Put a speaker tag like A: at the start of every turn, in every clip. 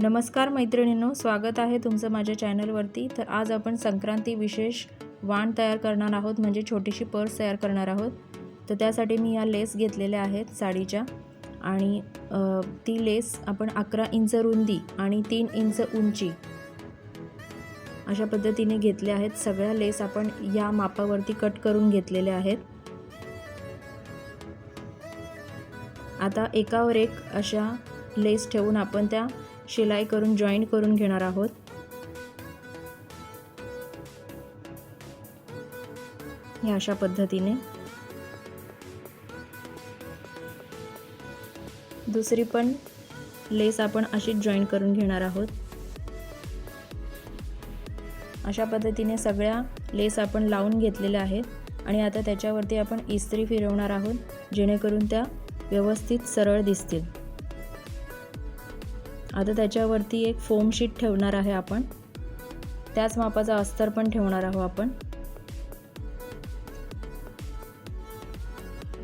A: नमस्कार मैत्रिणींनो स्वागत आहे तुमचं माझ्या चॅनलवरती. तर आज आपण संक्रांती विशेष वाण तयार करणार आहोत म्हणजे छोटीशी पर्स तयार करणार आहोत. तर त्यासाठी मी या लेस घेतलेल्या आहेत साडीच्या. आणि ती लेस आपण अकरा इंच रुंदी आणि तीन इंच उंची अशा पद्धतीने घेतल्या आहेत. सगळ्या लेस आपण या मापावरती कट करून घेतलेल्या आहेत. आता एकावर एक अशा लेस ठेवून आपण त्या शिलाई करून जॉईंट करून घेणार आहोत. ह्या अशा पद्धतीने. दुसरी पण लेस आपण अशीच जॉईन करून घेणार आहोत. अशा पद्धतीने सगळ्या लेस आपण लावून घेतलेल्या आहेत आणि आता त्याच्यावरती आपण इस्त्री फिरवणार आहोत जेणेकरून त्या व्यवस्थित सरळ दिसतील. आता त्याच्यावरती एक फोम शीट ठेवणार आहे आपण. त्याच मापाचा अस्तर पण ठेवणार आहोत आपण.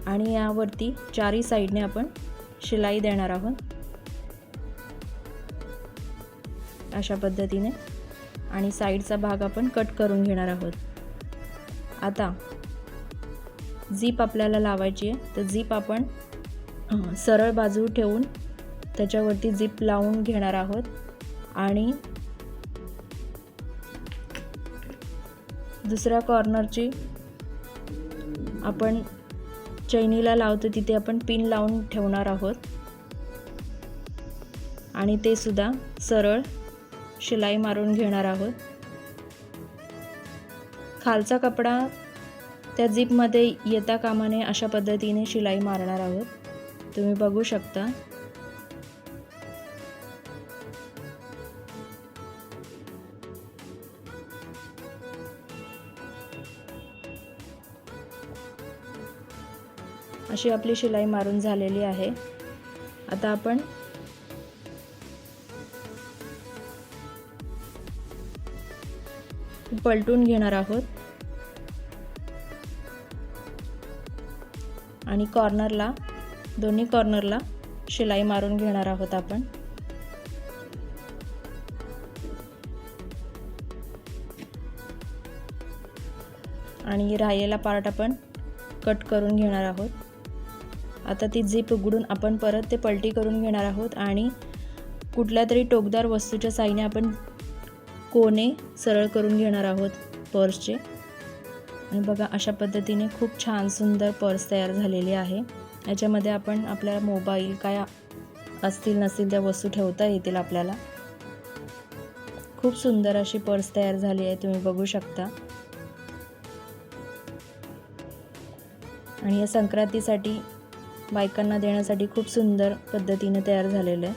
A: आणि यावरती चारी साईडने आपण शिलाई देणार आहोत. अशा पद्धतीने. आणि साईडचा भाग आपण कट करून घेणार आहोत. आता झीप आपल्याला लावायची आहे. तर झीप आपण सरळ बाजू ठेवून त्याच्यावरती झिप लावून घेणार आहोत. आणि दुसऱ्या कॉर्नरची आपण चैनीला लावतो तिथे आपण पिन लावून ठेवणार आहोत. आणि ते सुद्धा सरळ शिलाई मारून घेणार आहोत. खालचा कपडा त्या झिपमध्ये येता कामाने अशा पद्धतीने शिलाई मारणार आहोत. तुम्ही बघू शकता. अशी आपली शिलाई मारून झालेली आहे. आता आपण पलटून घेणार आहोत. आणि कॉर्नरला दोन्ही कॉर्नरला शिलाई मारून घेणार आहोत आपण. आणि राहिलेला पार्ट आपण कट करून घेणार आहोत. आता ती झीप उघडून आपण परत ते पलटी करून घेणार आहोत आणि कुठल्या तरी टोकदार वस्तूच्या साईने आपण कोणे सरळ करून घेणार आहोत पर्सचे. आणि बघा अशा पद्धतीने खूप छान सुंदर पर्स तयार झालेली आहे. याच्यामध्ये आपण आपल्या मोबाईल काय असतील नसतील त्या वस्तू ठेवता येतील आपल्याला. खूप सुंदर अशी पर्स तयार झाली आहे तुम्ही बघू शकता. आणि या संक्रांतीसाठी बायकांना देण्यासाठी खूप सुंदर पद्धतीने तयार झालेलं आहे.